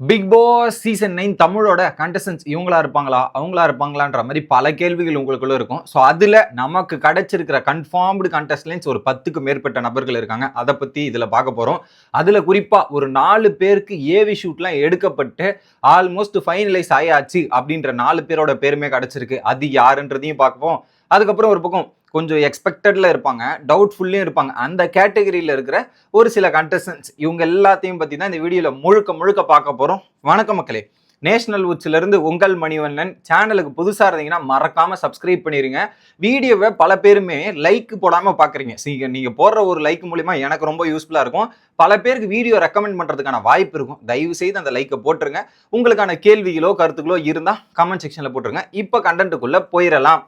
Big pass season nine தமிழோட contestants இவங்களா இருப்பாங்களா? அவங்களா இருப்பாங்களான்ற மாதிரி பல கேள்விகள் உங்களுக்குள்ள இருக்கும். ஸோ அதில் நமக்கு கிடைச்சிருக்கிற கன்ஃபார்ம்டு கண்டஸ்டன்ஸ் ஒரு பத்துக்கு மேற்பட்ட நபர்கள் இருக்காங்க. அதை பற்றி இதில் பார்க்க போகிறோம் அதில் குறிப்பாக ஒரு நாலு பேருக்கு ஏவி ஷூட்லாம் எடுக்கப்பட்டு ஆல்மோஸ்ட் ஃபைனலைஸ் ஆயாச்சு அப்படின்ற நாலு பேரோட பேருமே கிடைச்சிருக்கு. அது யாருன்றதையும் பார்ப்போம் அதுக்கப்புறம் ஒரு பக்கம் கொஞ்சம் எக்ஸ்பெக்டடில் இருப்பாங்க டவுட்ஃபுல்லையும் இருப்பாங்க. அந்த கேட்டகரியில் இருக்கிற ஒரு சில கண்டஸ்டன்ஸ் இவங்க எல்லாத்தையும் பற்றி தான் இந்த வீடியோவில் முழுக்க முழுக்க பார்க்க போகிறோம் வணக்க மக்களே. நேஷனல் உச்சிலிருந்து உங்கள் மணிவண்ணன். சேனலுக்கு புதுசாக இருந்தீங்கன்னா மறக்காமல் சப்ஸ்கிரைப் பண்ணிடுங்க வீடியோவை பல பேருமே லைக் போடாமல் பார்க்குறீங்க நீங்க நீங்கள் போடுற ஒரு லைக் மூலிமா எனக்கு ரொம்ப யூஸ்ஃபுல்லாக இருக்கும். பல பேருக்கு வீடியோ ரெக்கமெண்ட் பண்ணுறதுக்கான வாய்ப்பு இருக்கும். தயவு செய்து அந்த லைக்கை போட்டுருங்க. உங்களுக்கான கேள்விகளோ கருத்துக்களோ இருந்தால் கமெண்ட் செக்ஷனில் போட்டுருங்க. இப்போ கண்டென்ட்டுக்குள்ளே போயிடலாம்.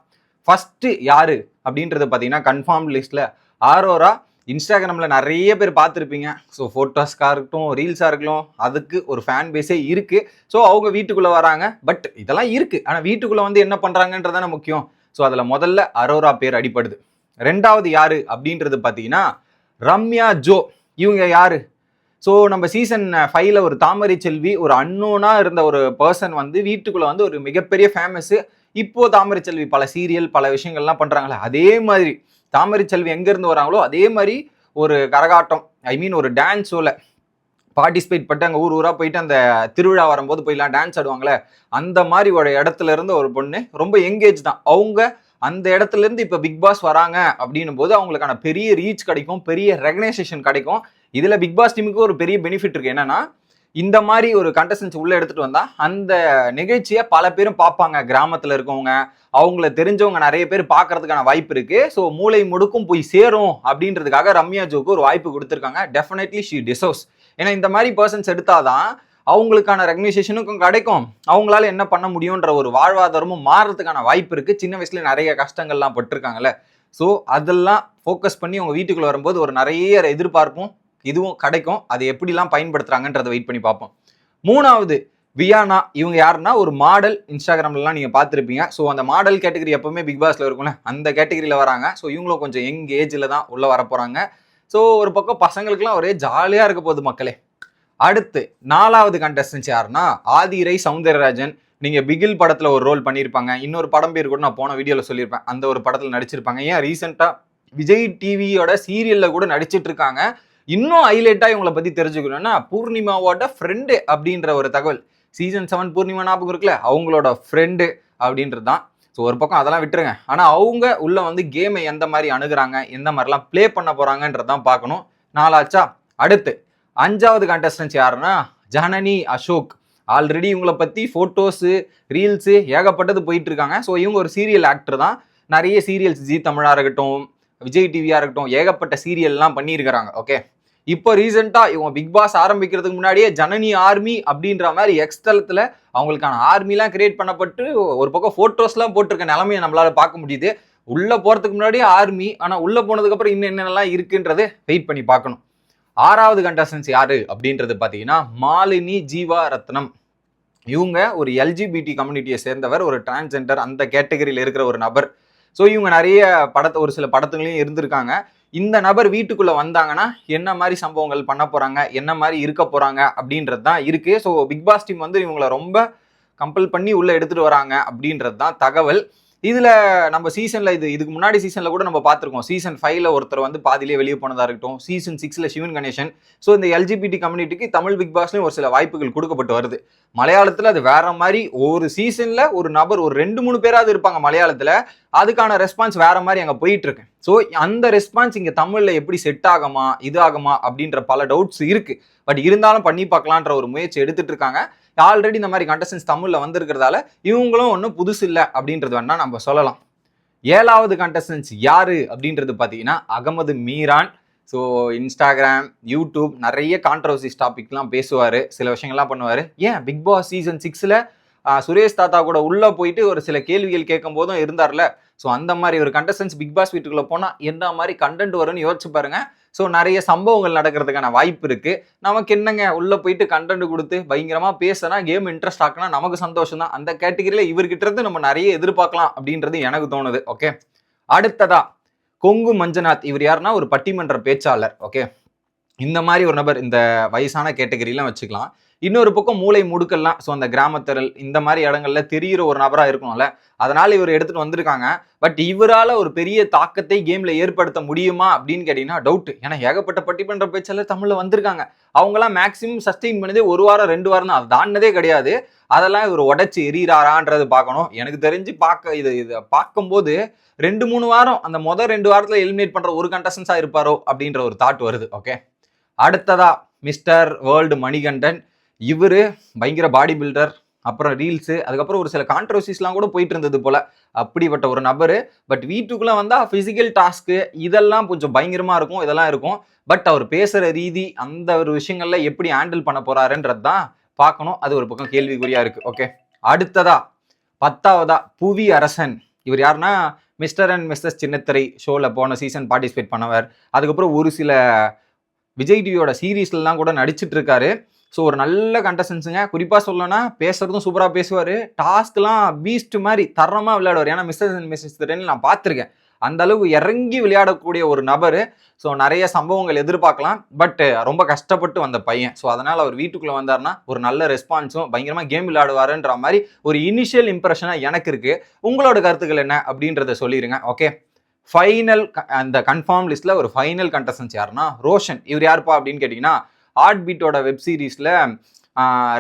ஃபஸ்ட்டு யார் அப்படின்றது பார்த்தீங்கன்னா கன்ஃபார்ம் லிஸ்ட்டில் ஆரோரா இன்ஸ்டாகிராமில் நிறைய பேர் பார்த்துருப்பீங்க. ஸோ ஃபோட்டோஸ்க்காக இருக்கட்டும் ரீல்ஸாக இருக்கட்டும் அதுக்கு ஒரு ஃபேன் பேஸே இருக்குது ஸோ அவங்க வீட்டுக்குள்ளே வராங்க. பட் இதெல்லாம் இருக்குது ஆனால் வீட்டுக்குள்ளே வந்து என்ன பண்ணுறாங்கன்றதான முக்கியம். ஸோ அதில் முதல்ல அரோரா பேர் அடிப்படுது ரெண்டாவது யார் அப்படின்றது பார்த்தீங்கன்னா ரம்யா ஜோ. இவங்க யார்? ஸோ நம்ம சீசன் ஃபைவ்ல ஒரு தாமரை செல்வி ஒரு அன்னோனாக இருந்த ஒரு பர்சன் வந்து வீட்டுக்குள்ளே வந்து ஒரு மிகப்பெரிய ஃபேமஸ் இப்போ தாமரை செல்வி பல சீரியல் பல விஷயங்கள்லாம் பண்றாங்களே அதே மாதிரி தாமரை செல்வி எங்கேருந்து வராங்களோ அதே மாதிரி ஒரு கரகாட்டம் ஐ மீன் ஒரு டான்ஸ் ஷோவில் பார்ட்டிசிபேட் பண்ணிட்டு அங்கே ஊர் ஊராக போயிட்டு அந்த திருவிழா வரும்போது போயிலாம் டான்ஸ் ஆடுவாங்களே அந்த மாதிரி ஒரு இடத்துல இருந்து ஒரு பொண்ணு ரொம்ப எங்கேஜ் தான். அவங்க அந்த இடத்துல இருந்து இப்போ பிக் பாஸ் வராங்க அப்படின்னும் போது அவங்களுக்கான பெரிய ரீச் கிடைக்கும் பெரிய ரெகனைசேஷன் கிடைக்கும். இதில் பிக் பாஸ் டீமுக்கு ஒரு பெரிய பெனிஃபிட் இருக்குது என்னன்னா இந்த மாதிரி ஒரு கண்டஸ்டன்ஸ் உள்ள எடுத்துட்டு வந்தா அந்த நிகழ்ச்சியை பல பேரும் பார்ப்பாங்க. கிராமத்துல இருக்கவங்க அவங்கள தெரிஞ்சவங்க நிறைய பேர் பார்க்கறதுக்கான வாய்ப்பு இருக்கு. ஸோ மூளை முடுக்கும் போய் சேரும் அப்படின்றதுக்காக ரம்யா ஜோக்கு ஒரு வாய்ப்பு கொடுத்துருக்காங்க. டெஃபினெட்லி ஷீ டிசர்வ்ஸ் ஏன்னா இந்த மாதிரி பர்சன்ஸ் எடுத்தாதான் அவங்களுக்கான ரெகனைசேஷனுக்கும் கிடைக்கும். அவங்களால என்ன பண்ண முடியுன்ற ஒரு வாழ்வாதாரமும் மாறுறதுக்கான வாய்ப்பு இருக்கு. சின்ன வயசுல நிறைய கஷ்டங்கள்லாம் பட்டிருக்காங்கல்ல. ஸோ அதெல்லாம் ஃபோக்கஸ் பண்ணி உங்க வீட்டுக்குள்ள வரும்போது ஒரு நிறைய எதிர்பார்ப்பும் இதுவும் கிடைக்கும். அதை எப்படிலாம் பயன்படுத்துறாங்கன்றதை வெயிட் பண்ணி பார்ப்போம். மூணாவது வியானா. இவங்க யாருன்னா ஒரு மாடல் இன்ஸ்டாகிராம்லலாம் நீங்கள் பார்த்துருப்பீங்க. ஸோ அந்த மாடல் கேட்டகரி எப்பவுமே பிக் பாஸில் இருக்கும்ல? அந்த கேட்டகரியில் வராங்க. ஸோ இவங்களும் கொஞ்சம் யங் ஏஜில் தான் உள்ளே வர போகிறாங்க ஸோ ஒரு பக்கம் பசங்களுக்குலாம் ஒரே ஜாலியாக இருக்க போகுது மக்களே. அடுத்து நாலாவது கண்டஸ்டன்ஸ் யாருன்னா ஆதிரை சவுந்தரராஜன். நீங்கள் பிகில் படத்தில் ஒரு ரோல் பண்ணியிருப்பாங்க. இன்னொரு படம் பேர் கூட நான் போன வீடியோவில் சொல்லியிருப்பேன். அந்த ஒரு படத்தில் நடிச்சிருப்பாங்க. ஏன்? ரீசெண்டாக விஜய் டிவியோட சீரியலில் கூட நடிச்சிட்டு இருக்காங்க. இன்னும் ஹைலைட்டாக இவங்களை பற்றி தெரிஞ்சுக்கணும்னா பூர்ணிமாவோட ஃப்ரெண்டு அப்படின்ற ஒரு தகவல். சீசன் செவன் பூர்ணிமா ஞாபகம் இருக்குல்ல? அவங்களோட ஃப்ரெண்டு அப்படின்றது தான் ஸோ ஒரு பக்கம் அதெல்லாம் விட்டுருங்க. ஆனால் அவங்க உள்ள வந்து கேமை எந்த மாதிரி அணுகிறாங்க எந்த மாதிரிலாம் ப்ளே பண்ண போகிறாங்கன்றதான் தான் பார்க்கணும். நாலாச்சா அடுத்து அஞ்சாவது கண்டஸ்டன்ஸ் யாருன்னா ஜனனி அசோக். ஆல்ரெடி இவங்கள பற்றி ஃபோட்டோஸு ரீல்ஸு ஏகப்பட்டது போயிட்டு இருக்காங்க ஸோ இவங்க ஒரு சீரியல் ஆக்டர் தான். நிறைய சீரியல்ஸ் ஜி தமிழாக இருக்கட்டும் விஜய் டிவியாக இருக்கட்டும் ஏகப்பட்ட சீரியல்லாம் பண்ணியிருக்கிறாங்க. ஓகே இப்போ ரீசெண்டாக இவங்க பிக் பாஸ் ஆரம்பிக்கிறதுக்கு முன்னாடியே ஜனனி ஆர்மி அப்படின்ற மாதிரி எக்ஸ்தலத்தில் அவங்களுக்கான ஆர்மிலாம் கிரியேட் பண்ணப்பட்டு ஒரு பக்கம் ஃபோட்டோஸ்லாம் போட்டிருக்க நிலமையை நம்மளால் பார்க்க முடியுது. உள்ளே போகிறதுக்கு முன்னாடியே ஆர்மி ஆனால் உள்ளே போனதுக்கப்புறம் இன்னும் என்னென்னலாம் இருக்குன்றது வெயிட் பண்ணி பார்க்கணும். ஆறாவது கண்டஸ்டன்ஸ் யாரு அப்படின்றது பார்த்தீங்கன்னா மாலினி ஜீவா ரத்னம். இவங்க ஒரு எல்ஜிபிடி கம்யூனிட்டியை சேர்ந்தவர் ஒரு டிரான்ஸ்ஜெண்டர் அந்த கேட்டகரியில் இருக்கிற ஒரு நபர். ஸோ இவங்க நிறைய படத்தை ஒரு சில படத்துலையும் இருந்திருக்காங்க. இந்த நபர் வீட்டுக்குள்ள வந்தாங்கன்னா என்ன மாதிரி சம்பவங்கள் பண்ண போறாங்க என்ன மாதிரி இருக்க போறாங்க அப்படின்றது தான் இருக்கு. ஸோ பிக் பாஸ் டீம் வந்து இவங்களை ரொம்ப கம்பல் பண்ணி உள்ள எடுத்துட்டு வராங்க அப்படின்றது தான் தகவல். இதுல நம்ம சீசன்ல இது இதுக்கு முன்னாடி சீசன்ல கூட நம்ம பார்த்துருக்கோம். சீசன் ஃபைவ்ல ஒருத்தர் வந்து பாதியிலே வெளியே போனதா இருக்கட்டும். சீசன் சிக்ஸ்ல சிவன் கணேசன். ஸோ இந்த எல்ஜிபிடி கம்யூனிட்டிக்கு தமிழ் பிக் பாஸ்லயும் ஒரு சில வாய்ப்புகள் கொடுக்கப்பட்டு வருது. மலையாளத்துல அது வேற மாதிரி ஒரு சீசன்ல ஒரு நபர் ஒரு ரெண்டு மூணு பேராவது இருப்பாங்க மலையாளத்துல. அதுக்கான ரெஸ்பான்ஸ் வேற மாதிரி அங்கே போயிட்டு இருக்கு ஸோ அந்த ரெஸ்பான்ஸ் இங்கே தமிழில் எப்படி செட் ஆகுமா இது ஆகுமா அப்படின்ற பல டவுட்ஸ் இருக்கு. பட் இருந்தாலும் பண்ணி பார்க்கலான்ற ஒரு முயற்சி எடுத்துட்டு இருக்காங்க. ஆல்ரெடி இந்த மாதிரி கண்டஸ்டன்ஸ் தமிழில் வந்திருக்கிறதால இவங்களும் ஒன்றும் புதுசு இல்லை அப்படின்றது வேணால் நம்ம சொல்லலாம். ஏழாவது கண்டஸ்டன்ஸ் யார் அப்படின்றது பார்த்தீங்கன்னா Ahamed Meeran. So Instagram YouTube நிறைய கான்ட்ரவர்சிஸ் டாபிக்லாம் பேசுவார் சில விஷயங்கள்லாம் பண்ணுவார். ஏன்? பிக் பாஸ் சீசன் சிக்ஸில் சுரேஷ் தாத்தா கூட உள்ளே போயிட்டு ஒரு சில கேள்விகள் கேட்கும் போதும் இருந்தார்ல. ஸோ அந்த மாதிரி ஒரு கண்டஸ்டன்ஸ் பிக் பாஸ் வீட்டுக்குள்ளே போனால் என்ன மாதிரி கண்டென்ட் வரும்னு யோசிச்சு பாருங்கள் ஸோ நிறைய சம்பவங்கள் நடக்கிறதுக்கான வாய்ப்பு இருக்கு. நமக்கு என்னங்க? உள்ள போயிட்டு கண்டென்ட் கொடுத்து பயங்கரமா பேசினா கேம் இன்ட்ரெஸ்ட் ஆக்கினா நமக்கு சந்தோஷம் தான் அந்த கேட்டகரியில இவர்கிட்ட இருந்து நம்ம நிறைய எதிர்பார்க்கலாம் அப்படின்றது எனக்கு தோணுது. ஓகே அடுத்ததா கொங்கு மஞ்சநாத். இவர் யாருன்னா? ஒரு பட்டிமன்ற பேச்சாளர். ஓகே இந்த மாதிரி ஒரு நபர் இந்த வயசான கேட்டகரியெலாம் வச்சுக்கலாம். இன்னொரு பக்கம் மூளை முடுக்கெல்லாம் ஸோ அந்த கிராமத்தரல் இந்த மாதிரி இடங்கள்ல தெரியிற ஒரு நபராக இருக்கணும்ல அதனால இவர் எடுத்துட்டு வந்திருக்காங்க. பட் இவரால் ஒரு பெரிய தாக்கத்தை கேம்ல ஏற்படுத்த முடியுமா அப்படின்னு கேட்டீங்கன்னா டவுட் ஏன்னா ஏகப்பட்ட பட்டிமன்ற பேச்சாளர் தமிழ்ல வந்திருக்காங்க. அவங்களாம் மேக்சிமம் சஸ்டெயின் பண்ணதே ஒரு வாரம் ரெண்டு வாரம் தான். அது தாண்டினதே கிடையாது. அதெல்லாம் இவர் உடச்சி எரியறாரான்றது பார்க்கணும். எனக்கு தெரிஞ்சு பார்க்க இது இதை பார்க்கும்போது ரெண்டு மூணு வாரம் அந்த மொதல் ரெண்டு வாரத்தில் எலிமினேட் பண்ணுற ஒரு கண்டஸ்டன்ஸாக இருப்பாரோ அப்படின்ற ஒரு தாட் வருது. ஓகே அடுத்ததா மிஸ்டர் வேர்ல்டு மணிகண்டன். இவர் பயங்கர பாடி பில்டர் அப்புறம் ரீல்ஸு அதுக்கப்புறம் ஒரு சில கான்ட்ரவர்சிஸ்லாம் கூட போயிட்டு இருந்தது போல். அப்படிப்பட்ட ஒரு நபர். பட் வீட்டுக்குள்ளே வந்தால் ஃபிசிக்கல் டாஸ்க்கு இதெல்லாம் கொஞ்சம் பயங்கரமாக இருக்கும் இதெல்லாம் இருக்கும். பட் அவர் பேசுகிற ரீதி அந்த ஒரு விஷயங்கள்ல எப்படி ஹேண்டில் பண்ண போகிறாருன்றது தான் பார்க்கணும். அது ஒரு பக்கம் கேள்விக்குறியாக இருக்குது ஓகே அடுத்ததா பத்தாவதா புவி அரசன். இவர் யாருன்னா மிஸ்டர் அண்ட் மிஸ்ஸஸ் சின்னத்திரை ஷோவில் போன சீசன் பார்ட்டிசிபேட் பண்ணவர். அதுக்கப்புறம் ஒரு சில விஜய் டிவியோட சீரீஸ்லாம் கூட நடிச்சிட்டு இருக்காரு. ஸோ ஒரு நல்ல கண்டஸ்டன்ஸுங்க குறிப்பாக சொல்லணும்னா பேசுறதும் சூப்பராக பேசுவார். டாஸ்க்லாம் பீஸ்ட் மாதிரி தரமாக விளையாடுவார். ஏன்னா மிஸ்டர் அண்ட் மிஸ்ஸஸ் திரைன்னு நான் பார்த்துருக்கேன். அந்த அளவு இறங்கி விளையாடக்கூடிய ஒரு நபர். ஸோ நிறைய சம்பவங்கள் எதிர்பார்க்கலாம். பட் ரொம்ப கஷ்டப்பட்டு வந்த பையன். ஸோ அதனால் அவர் வீட்டுக்குள்ளே வந்தார்னா ஒரு நல்ல ரெஸ்பான்ஸும் பயங்கரமாக கேம் விளையாடுவாருன்ற மாதிரி ஒரு இனிஷியல் இம்ப்ரெஷனாக எனக்கு இருக்குது உங்களோட கருத்துக்கள் என்ன? அப்படின்றத சொல்லிடுங்க ஓகே ஃபைனல் அந்த கன்ஃபார்ம் லிஸ்ட்டில் ஒரு ஃபைனல் கண்டஸ்டன்ஸ் யாருன்னா ரோஷன். இவர் யாருப்பா அப்படின்னு கேட்டிங்கன்னா ஹார்ட் பீட்டோட வெப் சீரிஸில்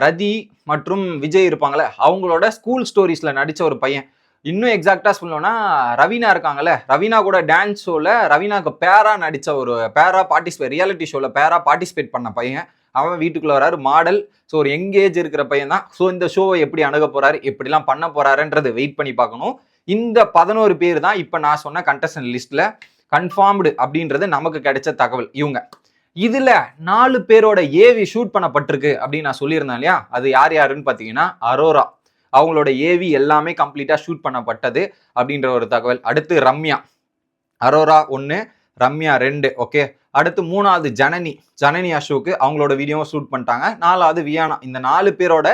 ரதி மற்றும் விஜய் இருப்பாங்களே அவங்களோட ஸ்கூல் ஸ்டோரிஸில் நடித்த ஒரு பையன். இன்னும் எக்ஸாக்டாக சொல்லணும்னா ரவீனா இருக்காங்கல்ல ரவீனா கூட டான்ஸ் ஷோவில் ரவீனாவுக்கு பேரா நடித்த ஒரு பேரா பார்ட்டிசிபேட் ரியாலிட்டி ஷோவில் பேரா பார்ட்டிசிபேட் பண்ண பையன். அவன் வீட்டுக்குள்ளே வராரு மாடல் ஸோ ஒரு எங்கேஜ் இருக்கிற பையன் தான். ஸோ இந்த ஷோவை எப்படி அணுக போகிறாரு எப்படிலாம் பண்ண போகிறாருன்றது வெயிட் பண்ணி பார்க்கணும். இந்த பதினோரு பேர் தான் இப்போ நான் சொன்ன கண்டஸ்டன் லிஸ்ட்டில் கன்ஃபார்ம்டு அப்படின்றது நமக்கு கிடைச்ச தகவல். இவங்க. இதுல நாலு பேரோட ஏவி ஷூட் பண்ணப்பட்டிருக்கு அப்படின்னு நான் சொல்லியிருந்தேன் இல்லையா? அது யார் யாருன்னு பார்த்தீங்கன்னா அரோரா. அவங்களோட ஏவி எல்லாமே கம்ப்ளீட்டாக ஷூட் பண்ணப்பட்டது அப்படின்ற ஒரு தகவல். அடுத்து ரம்யா. அரோரா ஒன்று ரம்யா ரெண்டு ஓகே அடுத்து மூணாவது ஜனனி ஜனனி அசோக்கு அவங்களோட வீடியோவும் ஷூட் பண்ணிட்டாங்க. நாலாவது வியானா இந்த நாலு பேரோட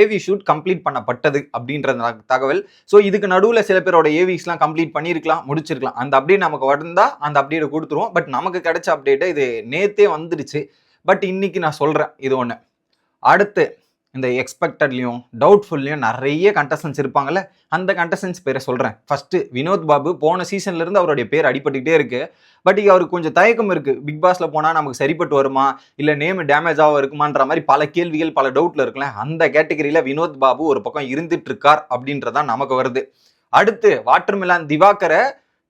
ஏவி ஷூட் கம்ப்ளீட் பண்ணப்பட்டது அப்படின்ற தகவல். ஸோ இதுக்கு நடுவில் சில பேரோட ஏவிஸ்லாம் கம்ப்ளீட் பண்ணியிருக்கலாம் முடிச்சிருக்கலாம். அந்த அப்டேட் நமக்கு வந்தால் அந்த அப்டேட்டை கொடுத்துருவோம். பட் நமக்கு கிடைச்ச அப்டேட்டு இது நேத்தே வந்துடுச்சு பட் இன்னைக்கு நான் சொல்கிறேன் இது ஒன்று அடுத்து இந்த எக்ஸ்பெக்டட்லையும் டவுட்ஃபுல்லையும் நிறைய கண்டஸ்டன்ஸ் இருப்பாங்கல்ல அந்த கண்டஸ்டன்ஸ் பேரை சொல்கிறேன் ஃபஸ்ட்டு வினோத் பாபு போன சீசன்லேருந்து அவருடைய பேர் அடிபட்டுக்கிட்டே இருக்குது பட் அவருக்கு கொஞ்சம் தயக்கம் இருக்குது பிக் பாஸில் போனால் நமக்கு சரிப்பட்டு வருமா? இல்லை நேம் டேமேஜ் ஆக இருக்குமான்ற மாதிரி பல கேள்விகள் பல டவுட்டில் இருக்குல்ல அந்த கேட்டகரியில் வினோத் பாபு ஒரு பக்கம் இருந்துட்டு இருக்கார் அப்படின்றதான் நமக்கு வருது. அடுத்து வாட்டர்மெலான் திவாகரை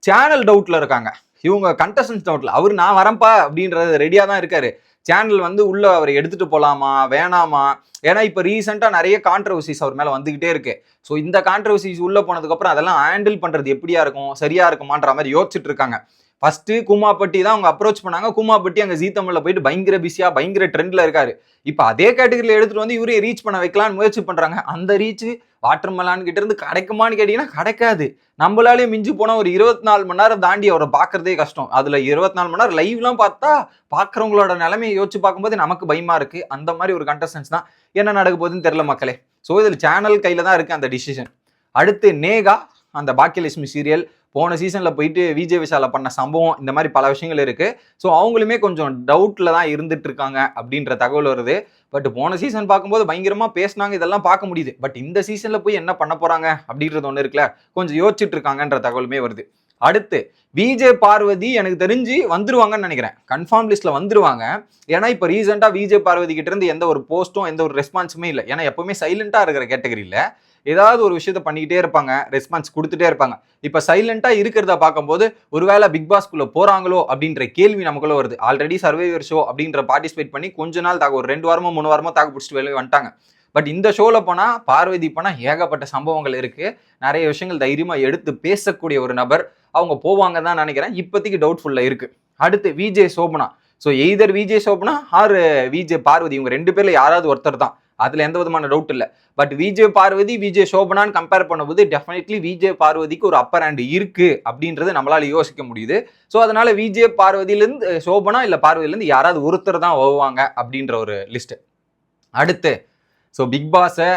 சேனல் டவுட்டில் இருக்காங்க. இவங்க கண்டஸ்டன்ஸ் டவுட்டில் அவர் நான் வரேன்ப்பா அப்படின்றது ரெடியாக தான் இருக்காரு. சேனல் வந்து உள்ள அவரை எடுத்துட்டு போலாமா வேணாமா? ஏன்னா இப்போ ரீசெண்டாக நிறைய கான்ட்ரவர்சிஸ் அவர் மேலே வந்துகிட்டே இருக்கு. ஸோ இந்த கான்ட்ரவர்சிஸ் உள்ள போனதுக்கப்புறம் அதெல்லாம் ஹேண்டில் பண்ணுறது எப்படியா இருக்கும் சரியா இருக்குமான்ற மாதிரி யோசிச்சுட்டு இருக்காங்க. ஃபர்ஸ்ட் கூமாப்பட்டி தான் அவங்க அப்ரோச் பண்ணாங்க. கூமாப்பட்டி அங்கே ஜீ தமிழ்ல போயிட்டு பயங்கர பிஸியா பயங்கர ட்ரெண்ட்ல இருக்காரு. இப்போ அதே கேட்டகரியில் எடுத்துட்டு வந்து இவரே ரீச் பண்ண வைக்கலாம்னு முயற்சி பண்றாங்க. அந்த ரீச் வாட்டர் மலான் கிட்ட இருந்து கிடைக்குமான்னு கேட்டீங்கன்னா கிடைக்காது. நம்மளாலேயே மிஞ்சி போனால் ஒரு இருபத்தி நாலு மணி நேரம் தாண்டி அவரை பார்க்கறதே கஷ்டம். அதுல இருபத்தி நாலு மணி நேரம் லைவ்லாம் பார்த்தா பார்க்குறவங்களோட நிலைமையை யோசிச்சு பார்க்கும்போது நமக்கு பயமா இருக்கு. அந்த மாதிரி ஒரு கண்டஸ்டன்ஸ் தான். என்ன நடக்க போகுதுன்னு தெரியல மக்களே. ஸோ இதில் சேனல் கையில தான் இருக்கு அந்த டிசிஷன் அடுத்து நேகா அந்த பாக்கியலட்சுமி சீரியல் போன சீசனில் போயிட்டு விஜய் விஷால பண்ண சம்பவம் இந்த மாதிரி பல விஷயங்கள் இருக்குது ஸோ அவங்களுமே கொஞ்சம் டவுட்டில் தான் இருந்துட்டு இருக்காங்க அப்படின்ற தகவல் வருது. பட் போன சீசன் பார்க்கும்போது பயங்கரமாக பேசினாங்க இதெல்லாம் பார்க்க முடியுது. பட் இந்த சீசனில் போய் என்ன பண்ண போகிறாங்க அப்படின்றது ஒன்று இருக்குல்ல கொஞ்சம் யோசிச்சுட்டு இருக்காங்கன்ற தகவலுமே வருது. அடுத்து விஜே பார்வதி எனக்கு தெரிஞ்சு வந்துருவாங்கன்னு நினைக்கிறேன். கன்ஃபார்ம் லிஸ்ட்ல வந்துருவாங்க. ஏன்னா இப்போ ரீசெண்டாக விஜே பார்வதி கிட்ட இருந்து எந்த ஒரு போஸ்ட்டும் எந்த ஒரு ரெஸ்பான்ஸுமே இல்லை. ஏன்னா எப்பவுமே சைலண்டா இருக்கிற கேட்டகரியில் ஏதாவது ஒரு விஷயத்த பண்ணிக்கிட்டே இருப்பாங்க ரெஸ்பான்ஸ் கொடுத்துட்டே இருப்பாங்க. இப்போ சைலண்ட்டாக இருக்கிறத பார்க்கும்போது ஒருவேளை பிக் பாஸ்க்குள்ளே போகிறாங்களோ அப்படின்ற கேள்வி நமக்குள்ள வருது. ஆல்ரெடி சர்வைவர் ஷோ அப்படின்ற பார்ட்டிசிபேட் பண்ணி கொஞ்ச நாள் தாக்கு ஒரு ரெண்டு வாரமோ மூணு வாரமோ தாக்கு பிடிச்சிட்டு வெளியே வந்துட்டாங்க. பட் இந்த ஷோவில் போனால் பார்வதி போனால் ஏகப்பட்ட சம்பவங்கள் இருக்குது நிறைய விஷயங்கள் தைரியமாக எடுத்து பேசக்கூடிய ஒரு நபர். அவங்க போவாங்க தான் நினைக்கிறேன். இப்போதைக்கு டவுட்ஃபுல்லாக இருக்குது அடுத்து VJ Shobana so either VJ Shobana or VJ Parvathy இவங்க ரெண்டு பேரில் யாராவது ஒருத்தர் தான். அதில் எந்த விதமான டவுட் இல்லை. பட் விஜய் பார்வதி விஜய் சோபனான்னு கம்பேர் பண்ணும்போது டெஃபினெட்லி விஜய் பார்வதிக்கு ஒரு அப்பர் ஹேண்ட் இருக்குது அப்படின்றது நம்மளால் யோசிக்க முடியுது. ஸோ அதனால் விஜய் பார்வதியிலேருந்து சோபனா இல்லை பார்வதியிலேருந்து யாராவது ஒருத்தர் தான் ஓவாங்க அப்படின்ற ஒரு லிஸ்ட்டு அடுத்து ஸோ பிக் பாஸை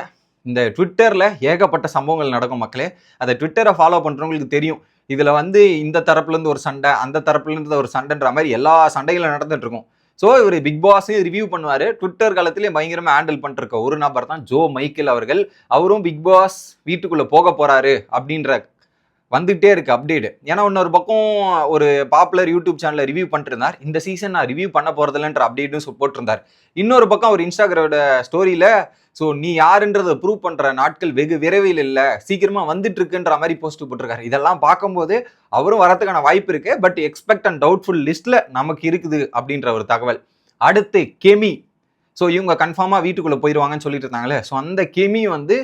இந்த ட்விட்டரில் ஏகப்பட்ட சம்பவங்கள் நடக்கும் மக்களே. அதை ட்விட்டரை ஃபாலோ பண்ணுறவங்களுக்கு தெரியும். இதில் வந்து இந்த தரப்புலேருந்து ஒரு சண்டை அந்த தரப்புலேருந்து ஒரு சண்டைன்ற மாதிரி எல்லா சண்டைகளும் நடந்துகிட்ருக்கும் ஸோ இவர் பிக் பாஸையும் ரிவ்யூ பண்ணுவார். ட்விட்டர் காலத்திலேயே பயங்கரமாக ஹேண்டில் பண்ணிருக்க ஒரு நபர் தான் ஜோ மைக்கேல் அவர்கள். அவரும் பிக் பாஸ் வீட்டுக்குள்ளே போக போகிறாரு அப்படின்ற வந்துகிட்டே இருக்கு அப்டேட் ஏன்னா இன்னொரு பக்கம் ஒரு பாப்புலர் யூடியூப் சேனலில் ரிவ்யூ பண்ணிட்டுருந்தார். இந்த சீசன் நான் ரிவ்யூ பண்ண போகிறதில்லன்ற அப்டேட்டும் போட்டிருந்தார். இன்னொரு பக்கம் அவர் இன்ஸ்டாகிராமோட ஸ்டோரியில் ஸோ நீ யாருன்றதை ப்ரூவ் பண்ணுற நாட்கள் வெகு விரைவில் இல்லை. சீக்கிரமாக வந்துட்டு இருக்குன்ற மாதிரி போஸ்ட் போட்டிருக்காரு. இதெல்லாம் பார்க்கும்போது அவரும் வரதுக்கான வாய்ப்பு இருக்கு. பட் எக்ஸ்பெக்ட் அண்ட் டவுட்ஃபுல் லிஸ்ட்ல நமக்கு இருக்குது அப்படின்ற ஒரு தகவல். அடுத்து கெமி. ஸோ இவங்க கன்ஃபார்மாக வீட்டுக்குள்ளே போயிடுவாங்கன்னு சொல்லிட்டு இருந்தாங்களே. ஸோ அந்த கெமி வந்து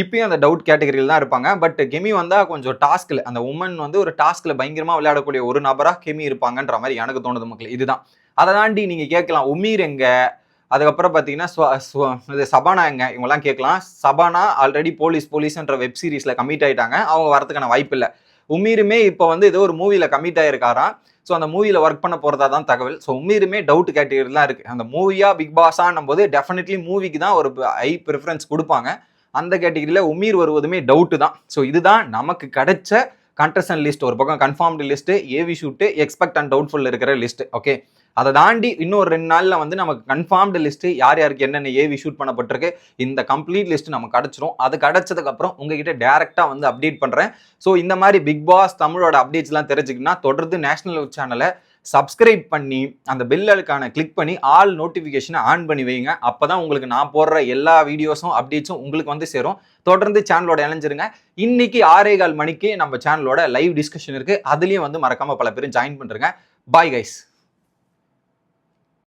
இப்பயும் அந்த டவுட் கேட்டகரியில் தான் இருப்பாங்க. பட் கெமி வந்தால் கொஞ்சம் டாஸ்கில் அந்த உமன் வந்து ஒரு டாஸ்கில் பயங்கரமாக விளையாடக்கூடிய ஒரு நபராக கெமி இருப்பாங்கன்ற மாதிரி எனக்கு தோணுது மக்கள். இதுதான். அதை தாண்டி நீங்கள் கேட்கலாம் உமீர் எங்கே? அதுக்கப்புறம் பார்த்தீங்கன்னா இது சபானா எங்க? இவங்கெல்லாம் கேட்கலாம். சபானா ஆல்ரெடி போலீஸ் போலீஸ்ன்ற வெப் சீரிஸில் கமிட் ஆகிட்டாங்க அவங்க வரதுக்கான வாய்ப்பு இல்லை. உமீருமே இப்போ வந்து ஏதோ ஒரு மூவியில் கமிட் ஆகிருக்காராம் ஸோ அந்த மூவியில் ஒர்க் பண்ண போகிறதா தான் தகவல். ஸோ உமீருமே டவுட் கேட்டகரிலாம் இருக்குது அந்த மூவியாக பிக் பாஸான்னும் போது டெஃபினெட்லி மூவிக்கு தான் ஒரு ஹை ப்ரிஃபரன்ஸ் கொடுப்பாங்க. அந்த கேட்டகரியில் உமீர் வருவதுமே டவுட்டு தான். ஸோ இதுதான் நமக்கு கிடைச்ச கண்டஸ்டன் லிஸ்ட் ஒரு பக்கம் confirmed list AV shoot expect and doubtful இருக்கிற லிஸ்ட் ஓகே அதை தாண்டி இன்னொரு ரெண்டு நாளில் வந்து நமக்கு கன்ஃபார்ம்டு லிஸ்ட்டு யார் யாருக்கு என்னென்ன ஏவி ஷூட் பண்ணப்பட்டிருக்கு இந்த கம்ப்ளீட் லிஸ்ட் நமக்கு கிடச்சிரும். அது கிடச்சதுக்கப்புறம் உங்ககிட்ட டேரெக்டாக வந்து அப்டேட் பண்ணுறேன் ஸோ இந்த மாதிரி பிக் பாஸ் தமிழோட அப்டேட்ஸ்லாம் தெரிஞ்சுக்கணும்னா தொடர்ந்து நேஷனல் சேனலை சப்ஸ்கிரைப் பண்ணி அந்த பெல்லுக்கான கிளிக் பண்ணி ஆல் நோட்டிஃபிகேஷனை ஆன் பண்ணி வைங்க. அப்போ தான் உங்களுக்கு நான் போடுற எல்லா வீடியோஸும் அப்டேட்ஸும் உங்களுக்கு வந்து சேரும். தொடர்ந்து சேனலோட இணைஞ்சிருங்க. இன்னைக்கு ஆறே கால் மணிக்கு நம்ம சேனலோட லைவ் டிஸ்கஷன் இருக்குது அதுலேயும் வந்து மறக்காமல் பல பேரும் ஜாயின் பண்ணுறேங்க பாய் கைஸ்